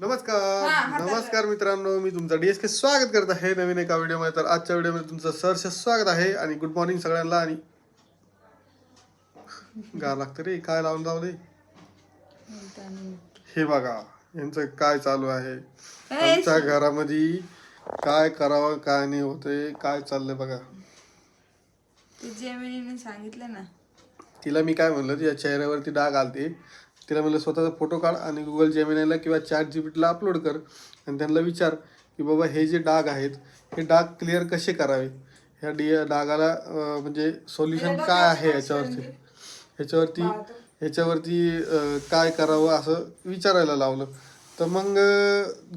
नमस्कार. नमस्कार मित्रांनो मी तुमचं डीएसके स्वागत करत आहे नवीन एका व्हिडिओमध्ये. तर आजच्या व्हिडिओमध्ये तुमचं सहर्ष स्वागत आहे आणि गुड मॉर्निंग सगळ्यांना आणि गा लागतं रे काय लावून लावले हे बघा यांचं काय चालू आहे? आमच्या घरामध्ये काय करावं काय नाही होते काय चाललंय बघा. सांगितलं ना. तिला मी काय म्हणलं तिच्या चेहऱ्यावरती डाग आलते. तिला म्हणलं स्वतःचा फोटो काढ आणि गुगल जेमिनायला किंवा चॅट जीपीटीला अपलोड कर आणि त्यांना विचार की बाबा हे जे डाग आहेत हे डाग क्लिअर कसे करावे? ह्या डी डागाला म्हणजे सोल्युशन काय आहे याच्यावरती? ह्याच्यावरती ह्याच्यावरती अं, काय करावं असं विचारायला लावलं. तर मग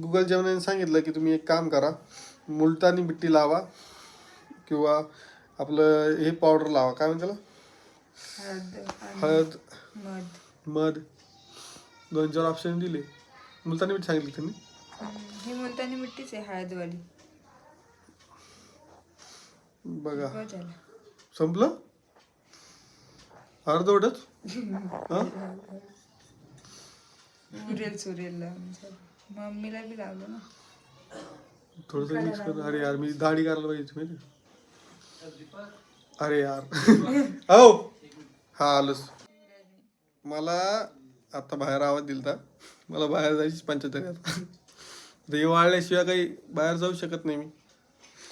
गुगल जेमिनाने सांगितलं की तुम्ही एक काम करा मुलतानी मिट्टी लावा किंवा आपलं हे पावडर लावा. काय म्हणते त्याला? हळद मध. दोन चार ऑप्शन दिले. मुलतानी मीठ सांगितलं त्यांनी. ही मुलतानी मिट्टीच आहे हळदवाली. बघा. झालं संपलं? अर्धवटच हा? उरेल सुरेल. लावून झालं. मम्मीला बी लावलं ना. थोडस मिक्स कर. अरे यार मी दाढी करायला पाहिजे माहिती अरे यार. हो हा आलोच. मला आता बाहेर आवाज दिलता. मला बाहेर जायची पंचायत आता. ते वाळल्याशिवाय काही बाहेर जाऊ शकत नाही मी.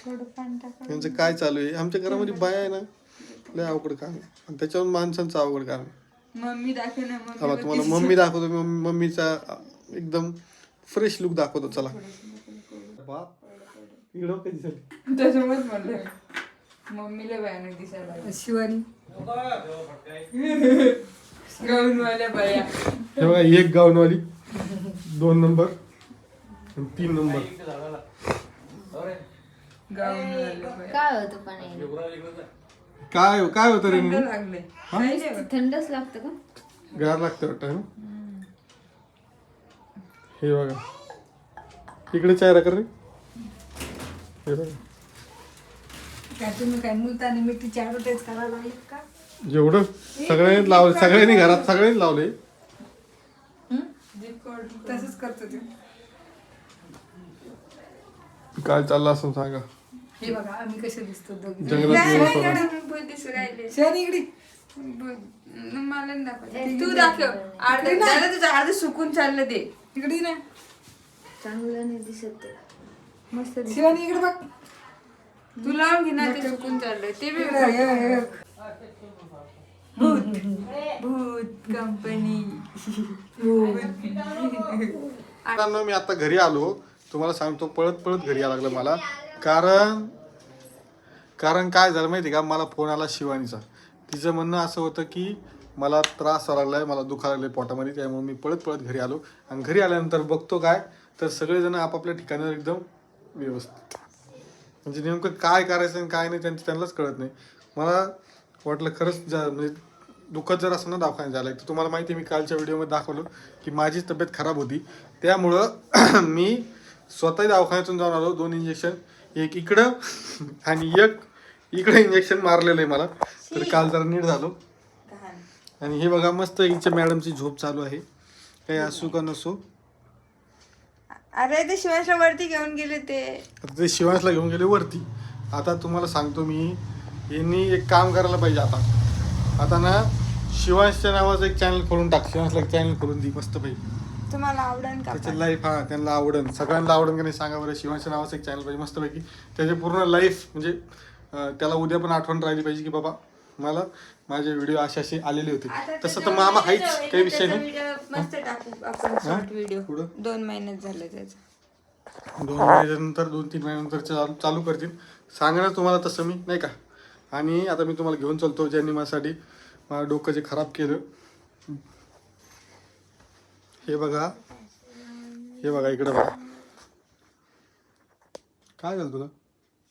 थोडं पाणी टाका यांचं काय चालू आहे? आमच्या घरामध्ये बाया आहे ना लय अवघड काम आहे. आणि त्याच्यावर माणसांचं अवघड काम आहे. मम्मी दाखव ना चला मम्मी तुम्हाला मम्मी दाखवतो. मी मम्मी- मम्मीचा एकदम फ्रेश लुक दाखवतो. चला. बाप इकडं कधी झाली? त्याच्यामुळेच म्हणलं. मम्मीला भयानक दिसायला लागलं. शिवानी. गाऊनवाल्या बाया. हे बघा एक गाऊनवाली दोन नंबर आणि तीन नंबर. गाऊनवाल्या बाया. काय होतं पण हे? काय काय होतं रे थंड लागले काही नाही होत. थंडच लागतं का? गार लागतं वाटतं हे? बघा. इकडे चेहरा कर रे. हे बघा. काय तुम्ही काय मुलतानी मिठीची ऍडव्हर्टाईज करायला लागले का? जेवढं सगळ्यांनी लावले सगळ्यांनी घरात सगळ्यांनी लावले. तसंच करतो ते. काय चाललं असं सांगा. हे बघा आम्ही कसे दिसतो दोघी. जंगलात गेलो सोडून. दिसू राहिले शनी इकडे. ब- मला नाही तू दाखव. अर्ध झालं तुझं अर्ध सुकून चाललं ते. इकडे ना. चांगलं नाही दिसत ते. मस्त दिसतं. शिवानी इकडे बघ. तू लावून घे ना ते सुकून चाललंय. ते बी इकडे, हे, हे. भूत कंपनी मित्रांनो मी आता घरी आलो. तुम्हाला सांगतो पळत पळत घरी यायला लागलं मला. कारण कारण काय झालं माहिती का? मला फोन आला शिवानीचा. तिचं म्हणणं असं होतं की मला त्रास व्हायला लागलाय मला दुखायला लागलंय पोटामध्ये त्यामुळे मी पळत पळत घरी आलो. आणि घरी आल्यानंतर बघतो काय? तर सगळेजण आपापल्या ठिकाणावर एकदम व्यवस्थित. म्हणजे नेमकं काय करायचं आणि काय नाही त्यांचं त्यांनाच कळत नाही. मला वाटलं खरंच जा म्हणजे दुःखद जर असं ना दवाखान्यात झालं तर तुम्हाला माहिती आहे मी कालच्या व्हिडिओमध्ये दाखवलं की माझी तब्येत खराब होती. त्यामुळं मी स्वतः दवाखान्यातून जाऊन आलो दोन इंजेक्शन एक इकडं आणि एक इकडं इंजेक्शन मारलेलं आहे मला. तर काल जरा नीट झालो. आणि हे बघा मस्त हिच्या मॅडमची झोप चालू आहे. काही असू का नसो. अरे ते शिवायच्या वरती घेऊन गेले ते. ते शिवांशला घेऊन गेले वरती. आता तुम्हाला सांगतो मी यांनी एक काम करायला पाहिजे आता. आता ना शिवांशच्या नावाचं एक चॅनल खोलून टाक. शिवांशला एक चॅनल खोलून दी मस्त पैकी. तुम्हाला आवडेल का त्याची लाईफ हा त्यांना आवडन. सगळ्यांना आवडन का नाही सांगा बरं. शिवांशच्या नावाचं एक चॅनल पाहिजे मस्तपैकी त्याचे पूर्ण लाईफ म्हणजे अं, त्याला उद्या पण आठवण राहिली पाहिजे की बाबा मला माझे व्हिडिओ असे असे आलेले होते. तसं तर मामा आहेच काही विषय नाही. व्हिडिओ मस्त टाकू आपण शॉर्ट व्हिडिओ पुढं? दोन महिन्यात झालं त्याचं. दोन महिन्यानंतर दोन तीन महिन्यानंतर चालू चालू करतील. सांगणार तुम्हाला तसं मी नाही का? आणि आता मी तुम्हाला घेऊन चालतो ज्यांनी माझ्यासाठी माझं डोकं जे खराब केलं. हे बघा. हे बघा इकडे बघा. काय झालं तुला?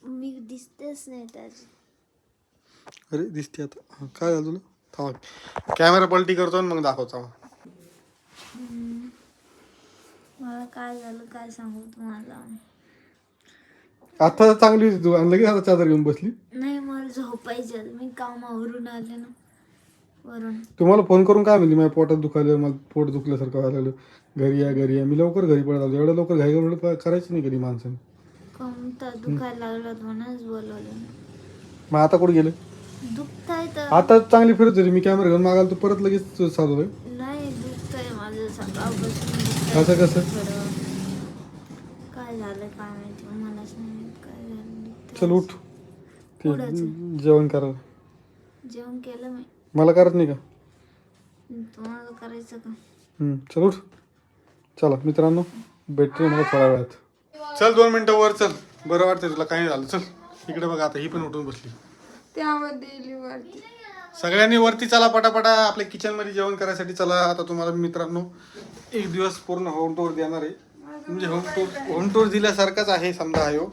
मी दिसतेच नाही त्याची. अरे दिसते आता. काय झालं तुला? थांबा. कॅमेरा पलटी करतो आणि मग दाखवतो. मला काय झालं काय सांगू तुम्हाला? आता चांगली होती तू. आणि लगेच आता चादर घेऊन बसली? नाही मला झोपायचं मी कामावरून आले ना. वरून. तुम्हाला फोन करून काय म्हणली? माझ्या पोटात दुखायलं मला पोट दुखल्यासारखं व्हायला लागलं. घरी या घरी या. मी लवकर घरी पडत आलो. एवढं लवकर घाई गडबड करायची नाही कधी माणसाने. दुखायला लागलं म्हणूनच बोलवलं मग आता कुठे गेले? दुखताय तर. आता चांगली फिरत होती. मी कॅमेरा घेऊन मागायला तू परत लगेच आहे नाही दुखतंय माझं. सकाळपासून दुखतंय. असं कसं? थोडं. काय झालं काय माहिती मलाच नाही माहीत काय झालं दुखतंय. चल उठ ते. जेवण करा जेवण केलं मी. मला करत नाही का? तुम्हाला करायचं का? हम्म, चल उठ. चला मित्रांनो भेटतो मला थोड्या वेळात चल दोन मिनिटं वर चल. बरं वाटतंय तुला काही झालं. चल इकडे बघा आता ही पण उठून बसली. त्यामध्ये सगळ्यांनी वरती चला पटापटा. आपल्या किचनमध्ये जेवण करायसाठी चला. आता तुम्हाला मित्रांनो एक दिवस पूर्ण होम टूर देणार आहे. म्हणजे होम टूर होम टूर दिल्यासारखाच आहे समजा आहे हो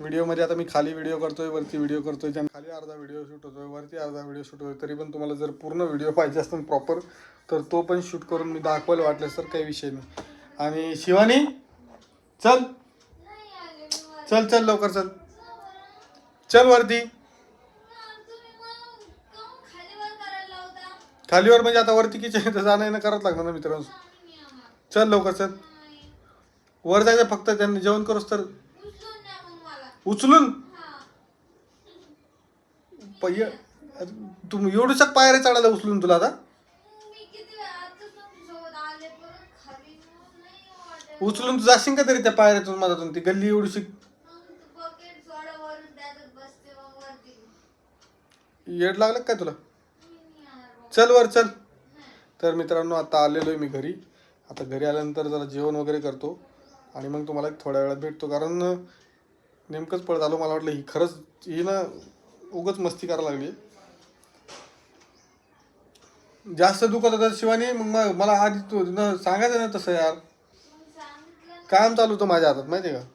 व्हिडिओमध्ये आता मी खाली व्हिडिओ करतोय वरती व्हिडिओ करतोय त्यानं खाली अर्धा व्हिडिओ शूट होतोय वरती अर्धा व्हिडिओ शूट होतोय तरी पण तुम्हाला जर पूर्ण व्हिडिओ पाहिजे असतो प्रॉपर तर तो पण शूट करून मी दाखवायला वाटल्यास तर काही विषय नाही. आणि शिवानी चल. चल चल लवकर चल. चल वरती. खालीवर म्हणजे आता वरती किचन इथं जाणं येणं करावंच लागणार ना मित्रांनो. चल लवकर चल. वर जायचं फक्त त्यांनी जेवण करूस तर. उचलून. पय अरे, तू पायऱ्या चढायला उचलून तुला आता? उचलून तू जाशील का तरी त्या पायऱ्यातून माझ्यातून ती गल्ली एवढीशी? येड लागलं काय तुला? चल वर चल. तर मित्रांनो आता आलेलो आहे मी घरी. आता घरी आल्यानंतर जरा जेवण वगैरे करतो. आणि मग तुम्हाला एक थोड्या वेळात भेटतो. कारण नेमकंच पळत आलो मला वाटलं ही खरंच ही ना उगच मस्ती करायला लागली. जास्त दुखत होतं शिवानी मग मला आधी तू न सांगायचं ना तसं यार. काम चालू होतं माझ्या हातात माहिती आहे का?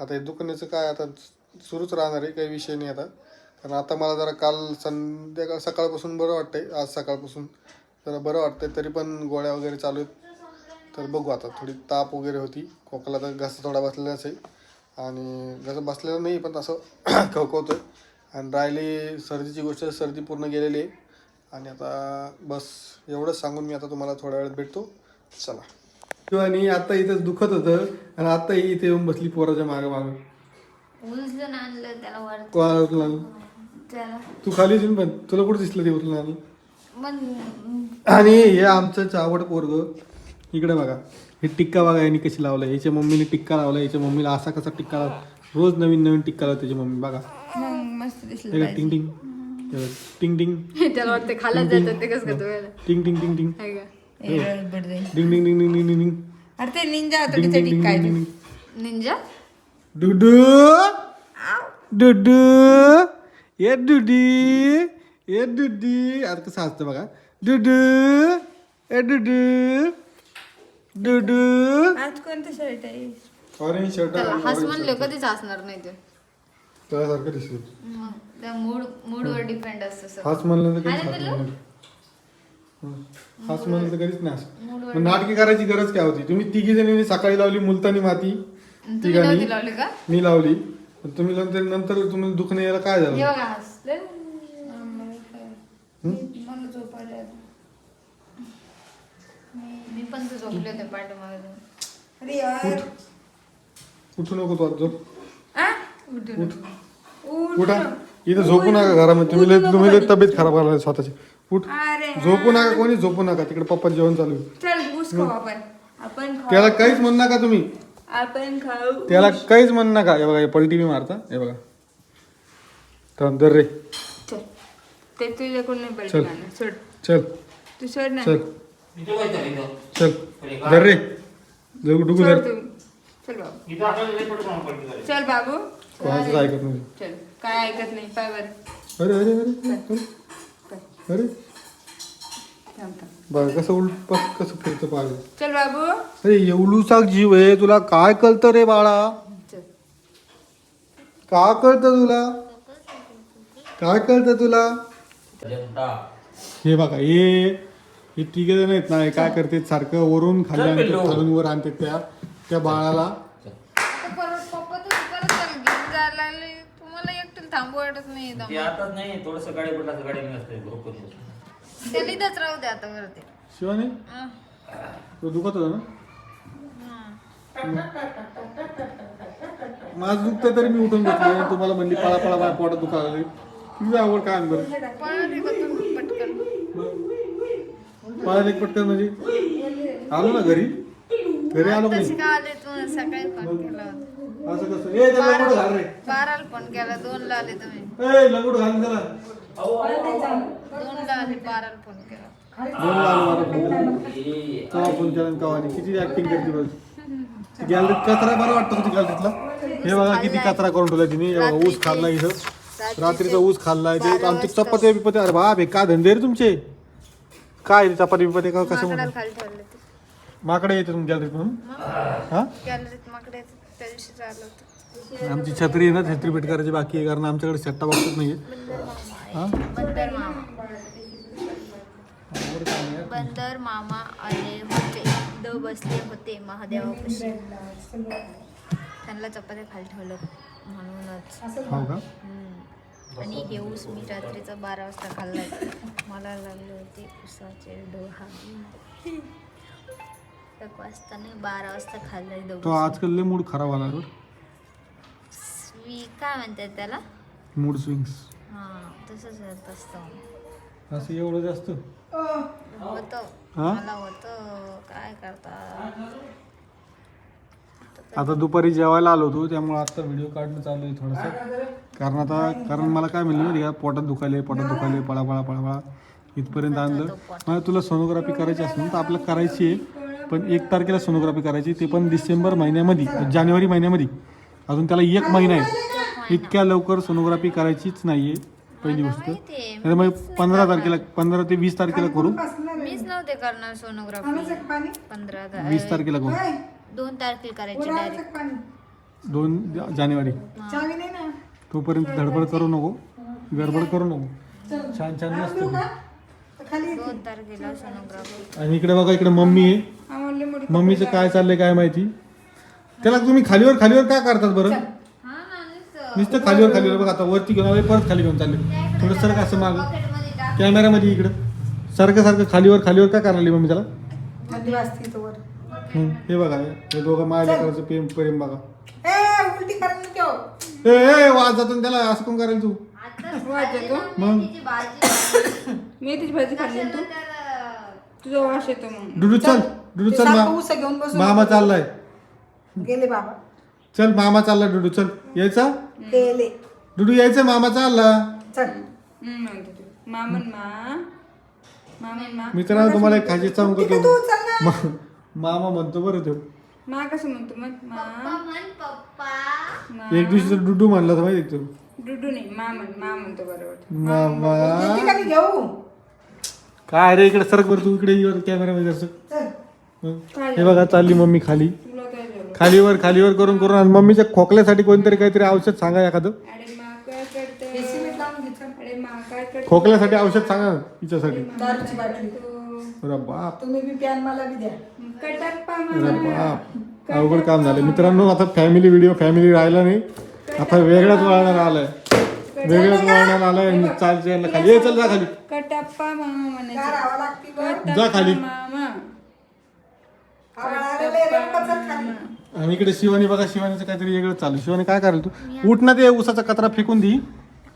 आता हे दुखण्याचं काय आता सुरूच राहणार आहे काही विषय नाही आता. कारण आता मला जरा काल संध्याकाळ सकाळपासून बरं वाटतंय आज सकाळपासून जरा बरं वाटतंय तरी पण गोळ्या वगैरे चालू आहेत. तर बघू आता. थोडी ताप वगैरे होती. खोकला तर घसा थोडा बसलेलाच आहे आणि घसा बसलेला नाही पण असं खवखवतोय. आणि राहिली सर्दीची गोष्ट सर्दी पूर्ण गेलेली आहे. आणि आता बस एवढंच सांगून मी आता तुम्हाला थोड्या वेळात भेटतो. चला. आणि आता इथं दुखत होतं. आणि आता ही इथे येऊन बसली पोराच्या मागे मागे. तू खाली येऊन पण तुला कुठं दिसलं ते उचलून आणलं? आणि हे आमचं चावड पोरग. इकडे बघा. हे टिक्का बघा यांनी कशी लावलाय. याच्या मम्मीने टिक्का लावला याच्या मम्मीला असा कसा टिक्का लावला रोज नवीन नवीन टिक्का लावते त्याची मम्मी. बघा. मग मस्त दिसलं हे बघा, टिंग टिंग. हे बघा, टिंग टिंग. त्याला वाटतं खाला जातात ते कसं करतो टिंग टिंग टिंग टिंग. हाय का डिंग डिंग डिंग डिंग डिंग डिंग डिंग अरे ते निंजा होतं डिंग की डिंग डिंग काय डिंग डिंग निंजा डुडू. डुडू. ये डुडी. ये डुडी. आता कसं असतं बघा. डुडू. ए डुडू. डुडू. आज कोणतं शर्ट आहे? ऑरेंज शर्ट त्याला हस म्हणलं कधीच असणार नाही ते. त्यासारखं दिसतो मग त्या मूड मूडवर डिपेंड असतं सगळं. हाच म्हणलं तर कधीच हाच? म्हणलं हाच म्हणलं तर कधीच नाही असं. मग नाटकी करायची गरज काय होती? तुम्ही तिघी जणींनी सकाळी लावली मुलतानी माती. तुम्ही तिघांनी. नव्हती लावली का? मी लावली. पण तुम्ही नंतर नंतर तुम्ही दुखणे यायला काय हे झालं बघा हसले आलं. मी पण तू झोपले होते पाठीमागे. अरे यार. उठू. नको तू आज झोप. आ? उठ. उठ. उठा. इथं झोपू नका घरामध्ये. तुम्ही लय- तुम्ही लय तब्येत खराब करायला स्वतःची. उठ. अरे झोपू नका कोणी झोपू नका. तिकडे पप्पा जेवण चालू आहे. चल ऊस खाऊ आपण. आपण खाऊ. त्याला काहीच म्हणू नका तुम्ही. आपण खाऊ. त्याला काहीच म्हणू नका. हे बघा हे पलटी बी मारता हे. बघा. तर दर रे. चल. ते तुझ्याकडून नाही चल. सोड. चल. तू सोड ना. चल. चल. धर रे. जगू सोड धर. चल बाबू. चल बाबू. कोणाचंच ऐकत नाही. चल. काय ऐकत नाही? पाय वर. अरे अरे अरे. अरे अरे. थांब थांब. बघा कसं उलट कसं फिरतं पाहिजे चल बाबू. अरे एवढूसा जीव आहे. तुला काय कळतं रे बाळा? चल. का कळतं तुला? काय कळतं तुला? हे बघा हे हे तिघे जण आहेत ना हे काय करते सारखं वरून खाली आणते खालून वर आणते त्या त्या बाळाला. आता परत पप्पा तू परत त्याला घेऊन जायला लागले. तुम्हाला एकटं थांबू वाटत नाही ते दम. आताच नाही थोडस गाडी पडला गाडी मी असते ग्रुप करून त्याला इथंच राहू दे आता वरती. शिवानी? अं. तो दुखत होता ना? माझं दुखतं तरी मी उठून घेतलं तुम्हाला म्हणली पळा पळा माझ्या पोटात दुखा लागले तुझी आवड काय आहे बरं? तुम्ही पळायला एक पटकन म्हणजे. आलो ना घरी. घरी आलो का तशी नाही? का आले तू सकाळी फोन केला होता. असं कसं? ए त्याला लंगोट घाल रे. बाराला फोन केला दोन ला आले तुम्ही. ए लंगोट घाल त्याला. दोन ला आले बाराला फोन केला. दोन ला आलो मला फोन केला. फोन केला आणि कवा नाही किती ऍक्टिंग करते बघ. गॅलरीत कचरा बरं वाटतं तुझी गॅलरीतला हे बघा किती कचरा करून ठेवला तिने. हे बघा, ऊस खाल्ला इथं. रात्रीचा ऊस खाल्लाय ते आमचे चपाती बिपाती अरे बाप हे काय धंदे रे तुमचे? काय चपाती बिपाती का कसं माकडाला म्हणून? खाली ठेवले ते. माकडे येते तुम गॅलरीत म्हणून हा? गॅलरीत माकडे त्या दिवशी चाललं होतं. आमची छत्री आहे ना छत्री भेट करायची बाकी आहे कारण आमच्याकडे सेट्टा बॉक्सच नाही हा? बंदर मामा. बंदर आले होते. द बसले होते महादेवापाशी. त्यांना चपात्या खाली ठेवलं म्हणूनच. हो का? हम्म. आणि हे ऊस मी रात्रीचा बारा वाजता खाल्लाय. मला लागले होते उसाचे डोहा. एक वाजता नाही बारा वाजता खाल्लाय तो आजकाल लय मूड खराब आला बरं स्वी काय म्हणतात त्याला? मूड स्विंग्स हा तसंच होत असतं. असं एवढं जास्त? होतं. हा? मला होतं. काय करता? आता दुपारी जेवायला आलो होतो त्यामुळे आता व्हिडिओ काढणं चालू आहे थोडंसं. कारण आता कारण मला काय म्हणलं माहिती का पोटात दुखायले पोटात दुखायले पळा पळा पळा पळा इथपर्यंत आणलं. मला तुला सोनोग्राफी करायची असेल तर आपल्याला करायची आहे पण एक तारखेला सोनोग्राफी करायची ते पण डिसेंबर महिन्यामध्ये जानेवारी महिन्यामध्ये. अजून त्याला एक महिना आहे. इतक्या लवकर सोनोग्राफी करायचीच नाही आहे पहिली गोष्ट. नाही मग पंधरा तारखेला पंधरा ते वीस तारखेला करू. मीच नव्हते करणार सोनोग्राफी पंधरा ता- वीस तारखेला करू. दोन तारखेला करायचे डायरेक्ट दोन जा- जानेवारी. तोपर्यंत धडपड करू नको. गडबड करू नको. छान छान मस्त. दोन तारखेला सोनोग्राफी आणि इकडे बघा इकडे मम्मी आहे. आम्हाला मोठी मम्मीचं काय चाललंय काय माहिती? त्याला तुम्ही खालीवर खालीवर काय करतात बरं? हा ना नुसतं. नुसतं खालीवर खालीवर. बघा आता वरती घेऊन आले परत खाली घेऊन चालले थोडं सारखं असं माग. पॉकेटमध्ये टाक. कॅमेऱ्यामध्ये इकडं. सारखं सारखं खालीवर खालीवर काय करायला मम्मी त्याला? थंडी वाजते तो वर. हम्म, हे बघा हे दोघं माझ्या लेकराचं प्रेम प्रेम बघा. ए उलटी ए ए वाज जातो ना त्याला असं कोण करायला तू? मग? तिची भाजी मेथीची भाजी खाल्ली ना तू? तर तुझा वास येतो मग. डुडू चल डुडू चल सारखं घेऊन बसून मामा चाललाय. गेले बाबा. चल मामा चालला डुडू चल. यायचा? गेले. डुडू यायचं? मामा चालला. चल. हम्म, म्हणते तू. मामन मा. मामन मा. मित्रांनो तुम्हाला एक खाजी सांगू ठीक आहे, का तू चल ना. तो मामा म्हणतो बरं तो. मा कसं म्हणतो मग? मा? म्हण पप्पा. मा? एक दिवशी तर डुडू म्हणला होता माहिती तो? डुडू नाही मामन मा म्हणतो बरोबर. मामा. घेऊ. काय रे इकडे सरक बरं तू इकडे कॅमेरामध्ये असं. चल. हे? बघा चालली मम्मी खाली. तुला काय झालं? खालीवर खालीवर करून करून आणि मम्मीच्या खोकल्यासाठी कोणतरी काहीतरी औषध सांगा एखादं. अरे मा काय करते? अरे मा काय करते? खोकल्यासाठी औषध सांगा तिच्यासाठी दारूची बाटली. अरे बाप. तुम्ही बी प्यान मला बी द्या. कटप्पा अरे बाप. अवघड काम झालं मित्रांनो आता फॅमिली व्हिडिओ फॅमिली राहिला नाही. आता वेगळ्याच वळणार आलाय. वेगळ्याच वळणार आलाय. चालते यांना खाली. ये चल जा खाली. कटप्पा मामा म्हणायचं. जा खाली. मामा आणि इकडे शिवानी बघा शिवानीचं काहीतरी वेगळं चालू शिवानी काय करायला तू? उठ ना ते उसाचा कचरा फेकून दी.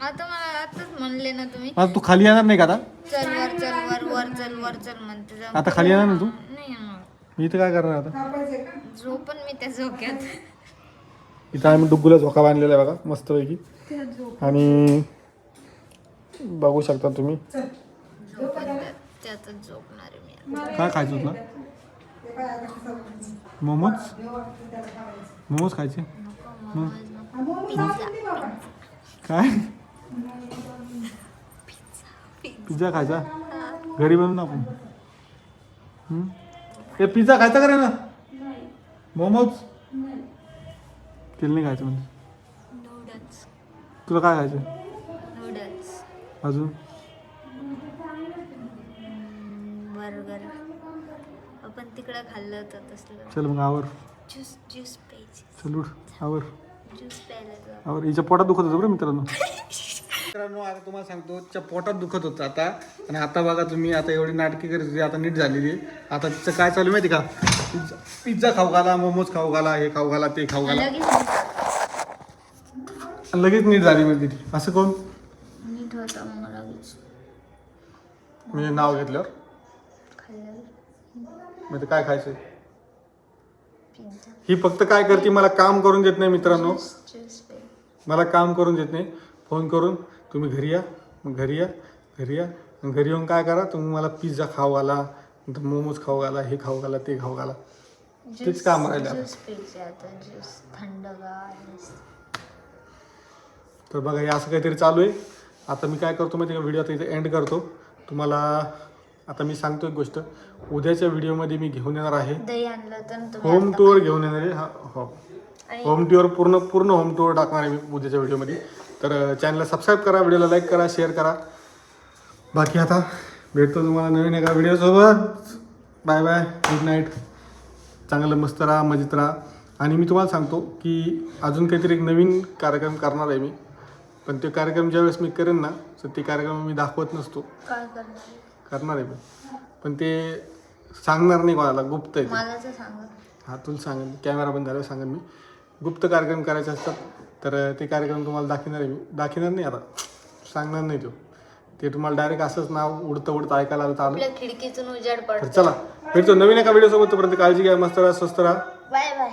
आता मला आताच म्हणले ना तुम्ही. आता तू खाली येणार नाही का आता? चल वर चल वर वर चल वर चल म्हणते जा. आता खाली येणार ना तू? नाही येणार. मी इथं काय करणार आता? झोपन मी त्या झोक्यात. इथं आम्ही डुग्गूला झोका बांधलेला आहे बघा मस्तपैकी. आणि बघू शकता तुम्ही. झोपन त्या- त्यातच झोपणार आहे मी काय खायचं तुला मोमोज? मोमोज खायचे? मग? काय? पिझ्झा खायचा? घरी बनवू ना आपण? ए पिझ्झा खायचा का रे ना? मोमोज? तिला नाही खायचं म्हणजे तुला काय खायचं? अजून? बर्गर. आपण तिकडं खाल्लं होतं तसलं. चल मग आवर. ज्यूस ज्यूस प्यायचे चल उठ आवर. ज्यूस प्यायला और हिच्या पोटात दुखत होतं बरं मित्रांनो. मित्रांनो आता तुम्हाला सांगतो पोटात दुखत होतं आता. आणि आता बघा तुम्ही आता एवढी नाटकी करत होती आता नीट झालेली. आता तिचं काय चालू माहिती का? पिझ्झा पिझ्झा खाऊ घाला मोमोज खाऊ घाला हे खाऊ घाला ते खाऊ घाला. लगेच नीट झाली. म्हणजे. ती असं कोण? म्हणजे नाव घेतल्यावर? म्हणजे काय खायचं? ही फक्त काय करते मला काम करून देत नाही मित्रांनो. मला काम करून देत नाही. फोन करून तुम्ही घरी या मग घरी या घरी या. मग घरी येऊन काय करा तुम्ही मला पिझ्झा खाऊ घाला नंतर मोमोज खाऊ घाला हे खाऊ घाला ते खाऊ घाला. तेच काम राहिलं आता. ज्यूस प्यायचे आता ज्यूस थंडगार मस्त. तर बघा हे असं काहीतरी चालू आहे. आता मी काय करतो माहिती का? व्हिडिओ आता इथे एंड करतो. तुम्हाला आता मी सांगतो एक गोष्ट. उद्याच्या व्हिडिओमध्ये मी घेऊन येणार आहे. दही आणलं होतं ना तुम्ही होम आता. टूर घेऊन येणार आहे. हा हो. आणि होम टूर पूर्ण पूर्ण होम टूर टाकणार आहे मी उद्याच्या व्हिडिओमध्ये तर चॅनलला सबस्क्राईब करा व्हिडिओला लाईक करा शेअर करा. बाकी आता भेटतो तुम्हाला नवीन एका व्हिडिओसोबत बाय बाय गुड नाईट चांगलं मस्त राहा मजेत राहा. आणि मी तुम्हाला सांगतो की अजून काहीतरी एक नवीन कार्यक्रम करणार आहे मी. पण ते कार्यक्रम ज्यावेळेस मी करेन ना तर ते कार्यक्रम मी दाखवत नसतो. करणार आहे? मी. पण ते सांगणार नाही कोणाला गुप्त आहे हा तुला सांगेन कॅमेरा बंद झाल्यावर सांगेन मी. गुप्त कार्यक्रम करायचे असतात तर ते कार्यक्रम तुम्हाला दाखवणार आहे. मी दाखवणार नाही आता. सांगणार नाही तो. ते तुम्हाला डायरेक्ट असंच नाव उडतं उडतं ऐकायला आलं तर आलं. आपल्या खिडकीतून उजाड तर पडतो चला भेटतो नवीन एका व्हिडिओसोबत तोपर्यंत काळजी घ्या मस्त राहा स्वस्त राहा. Bye bye.